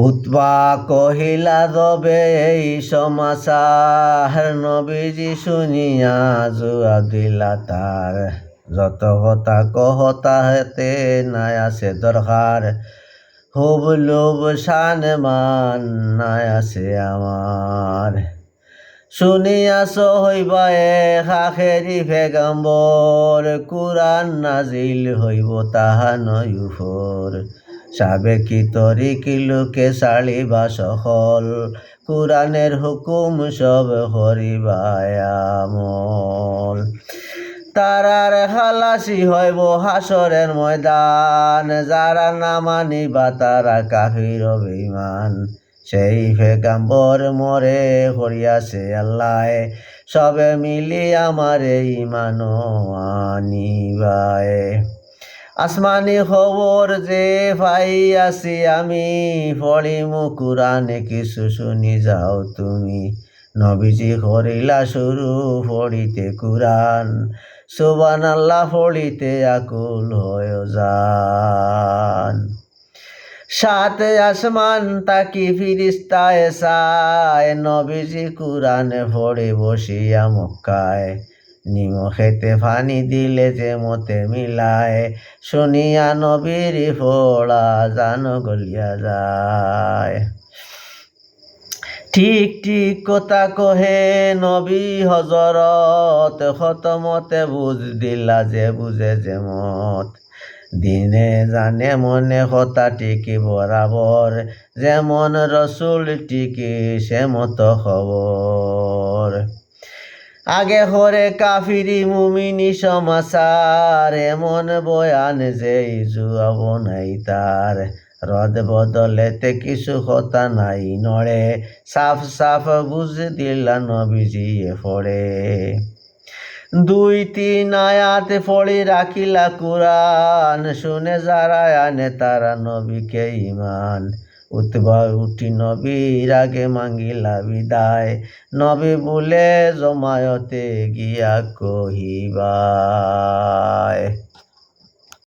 উৎবা কহিলা দবে এই সমাচার নবীজি শুনিয়া জুয়া দিলা তার। যত কথা কহতা হেতে নাই আছে দরকার। হুব লোভ শান মান নাই আছে আমার। শুনিয়াছ হইবা এ খাখেরি ফেগাম্বর কুরান নাজিল হইব তাহা সাবেকি তরিকি লোকে সালিবা সফল কুরানের হুকুম সব হরিবায় আমল। তারার খালাসি হইব হাসরের ময়দান, যারা না মানিবা তারা কাফির বেঈমান সেই ফেগাম্বর মরে হরিয়াছে আল্লাহ, সবে মিলি আমার ইমান আনিবায় আসমানি খবর যে পাই আছি আমি, পড়িমু কুরানে কিছু শুনি যাও তুমি। নবীজি করিলা শুরু পড়িতে কুরান সুবান আল্লাহ পড়িতে আকুল হয়ে যান। সাত আসমান তাকি ফিরিস্তায় সায় নবীজি কুরানে পড়ে বসিয়া মক্কায়। নিমখেতে ফানি দিলে যে মতে মিলায়। শুনিয়া নবীর ফোড়া জান গলিয়া যায়। ঠিক ঠিক কথা কহে নবী হজরত খতমতে বুঝ দিলা যে বুঝে যে মত। দিনে জানে মনে কথা টিকি বরাবর, যেমন রসুল টিকি সে মতো খবর। আগে হরে কাফিরি মুমিনি সমাচার এমন বয়ান যে জুয়াব নাই তার। রদ বদলেতে কিছু কথা নাই নড়ে, সাফ সাফ বুঝ দিলা নবীজিয়ে পড়ে। দুই তিন আয়াতে পড়ি রাখিলা কুরান শুনে যারা আনে তারা নবীকে ইমান উতবা উঠি নবীর আগে মাঙ্গিলা বিদায়। নবী বলে জমায়তে গিয়া কহিবায়।